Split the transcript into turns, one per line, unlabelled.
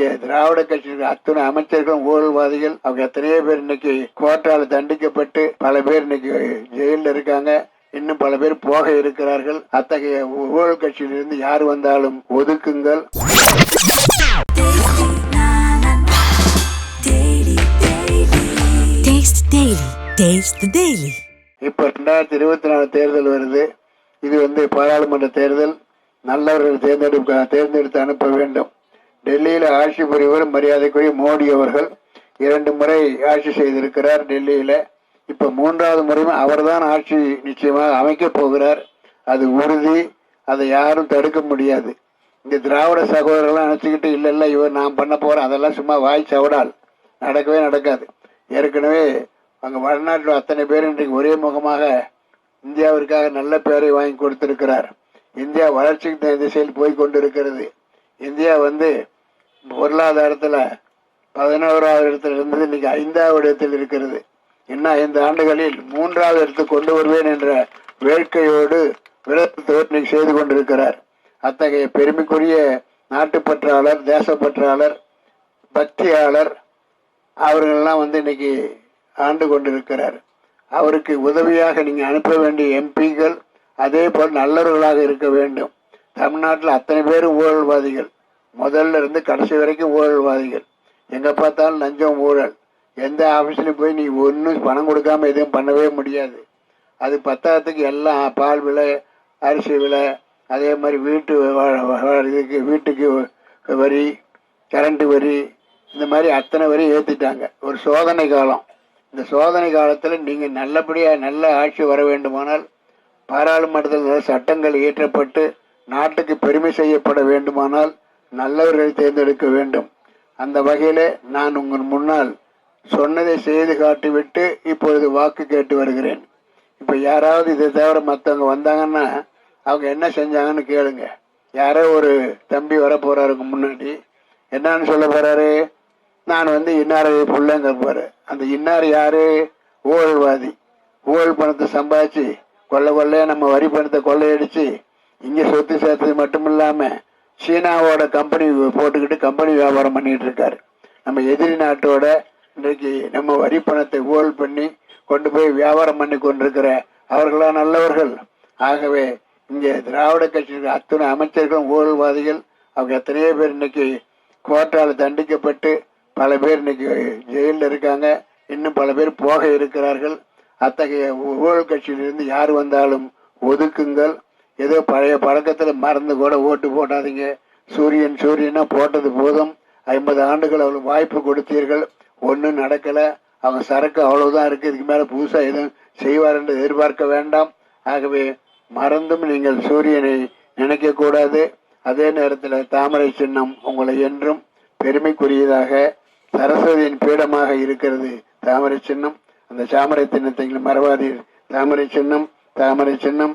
இங்க திராவிட கட்சியில் அத்தனை அமைச்சர்களும் ஊழல்வாதிகள் அவங்க எத்தனையோ பேர் இன்னைக்கு கோர்ட்டால தண்டிக்கப்பட்டு பல பேர் இன்னைக்கு ஜெயில இருக்காங்க. இன்னும் பல பேர் போக இருக்கிறார்கள். அத்தகைய ஊழல் கட்சியிலிருந்து யார் வந்தாலும் ஒதுக்குங்கள். இப்ப ரெண்டாயிரத்தி இருபத்தி நாலு தேர்தல் வருது. இது வந்து பாராளுமன்ற தேர்தல். நல்லவர்கள் தேர்ந்தெடுக்க தேர்ந்தெடுத்து அனுப்ப வேண்டும். டெல்லியில் ஆட்சி புரிவர் மரியாதைக்குரிய மோடி அவர்கள். இரண்டு முறை ஆட்சி செய்திருக்கிறார் டெல்லியில். இப்போ மூன்றாவது முறையும் அவர்தான் ஆட்சி நிச்சயமாக அமைக்கப் போகிறார். அது உறுதி. அதை யாரும் தடுக்க முடியாது. இந்த திராவிட சகோதரர்கள்லாம் நினச்சிக்கிட்டு இல்லைல்ல இவர் நான் பண்ண போகிறேன் அதெல்லாம் சும்மா வாய் சவடால். நடக்கவே நடக்காது. ஏற்கனவே அங்கே வடநாட்டில் அத்தனை பேர் இன்றைக்கு ஒரே முகமாக இந்தியாவிற்காக நல்ல பெயரை வாங்கி கொடுத்திருக்கிறார். இந்தியா வளர்ச்சிக்கு தி- திசையில் போய் கொண்டிருக்கிறது. இந்தியா வந்து பொருளாதாரத்தில் பதினோராவது இடத்துல இருந்தது இன்னைக்கு ஐந்தாவது இடத்தில் இருக்கிறது. இன்னும் ஐந்து ஆண்டுகளில் மூன்றாவது இடத்துக்கு கொண்டு வருவேன் என்ற வேட்கையோடு விரதத்தோடு இன்னைக்கு செய்து கொண்டிருக்கிறார். அத்தகைய பெருமைக்குரிய நாட்டுப்பற்றாளர் தேசப்பற்றாளர் பக்தியாளர் அவர்கள்லாம் வந்து இன்னைக்கு ஆண்டு கொண்டிருக்கிறார். அவருக்கு உதவியாக நீங்கள் அனுப்ப வேண்டிய எம்பிக்கள் அதே போல் நல்லவர்களாக இருக்க வேண்டும். தமிழ்நாட்டில் அத்தனை பேரும் ஊழல்வாதிகள். முதல்ல இருந்து கடைசி வரைக்கும் ஊழல்வாதிகள். எங்கே பார்த்தாலும் லஞ்சம் ஊழல். எந்த ஆஃபீஸ்லையும் போய் நீ ஒன்றும் பணம் கொடுக்காம எதுவும் பண்ணவே முடியாது. அது பத்தாயிரத்துக்கு எல்லாம் பால் விலை அரிசி விலை அதே மாதிரி வீட்டு இதுக்கு வீட்டுக்கு வரி கரண்ட்டு வரி இந்த மாதிரி அத்தனை வரி ஏற்றிட்டாங்க ஒரு சோதனை காலம். இந்த சோதனை காலத்தில் நீங்கள் நல்லபடியாக நல்ல ஆட்சி வர வேண்டுமானால் பாராளுமன்றத்தில் சட்டங்கள் இயற்றப்பட்டு நாட்டுக்கு பெருமை செய்யப்பட வேண்டுமானால் நல்லவர்களை தேர்ந்தெடுக்க வேண்டும். அந்த வகையில் நான் உங்கள் முன்னால் சொன்னதை செய்து காட்டிவிட்டு இப்பொழுது வாக்கு கேட்டு வருகிறேன். இப்போ யாராவது இதை தவிர மற்றவங்க வந்தாங்கன்னா அவங்க என்ன செஞ்சாங்கன்னு கேளுங்க. யாரோ ஒரு தம்பி வர போகிறாருக்கு முன்னாடி என்னன்னு சொல்ல போகிறாரு நான் வந்து இன்னாரை புள்ளங்க இருப்பாரு அந்த இன்னார் யார்? ஊழல்வாதி. ஊழல் பணத்தை சம்பாதிச்சு கொள்ளை கொள்ளையா நம்ம வரி பணத்தை கொள்ளையடித்து இங்க சொத்து சேர்த்தது மட்டும் இல்லாம சீனாவோட கம்பெனி போட்டுக்கிட்டு கம்பெனி வியாபாரம் பண்ணிட்டு இருக்காரு. நம்ம எதிரி நாட்டோட இன்றைக்கு நம்ம வரி பணத்தை ஊழல் பண்ணி கொண்டு போய் வியாபாரம் பண்ணி கொண்டிருக்கிற அவர்களா நல்லவர்கள். ஆகவே இங்கே திராவிட கட்சியில் அத்தனை அமைச்சர்களும் ஊழல்வாதிகள் அவங்க எத்தனையோ பேர் இன்னைக்கு கோர்ட்டால் தண்டிக்கப்பட்டு பல பேர் இன்னைக்கு ஜெயிலில் இருக்காங்க. இன்னும் பல பேர் போக இருக்கிறார்கள். அத்தகைய ஊழல் கட்சியிலிருந்து யார் வந்தாலும் ஒதுக்குங்கள். ஏதோ பழைய பழக்கத்துல மறந்து கூட ஓட்டு போடாதீங்க. சூரியன் சூரியனா போட்டது போதும். ஐம்பது ஆண்டுகள் அவளுக்கு வாய்ப்பு கொடுத்தீர்கள். ஒன்றும் நடக்கல. அவங்க சரக்கு அவ்வளவுதான் இருக்கு. இதுக்கு மேல புதுசா எதுவும் செய்வார் என்று எதிர்பார்க்க வேண்டாம். ஆகவே மறந்தும் நீங்கள் சூரியனை நினைக்க கூடாது. அதே நேரத்தில் தாமரை சின்னம் உங்களை என்றும் பெருமைக்குரியதாக சரஸ்வதியின் பீடமாக இருக்கிறது. தாமரை சின்னம். அந்த தாமரை சின்னத்தை நீங்கள் மறவாதீர். தாமரை சின்னம் தாமரை சின்னம்.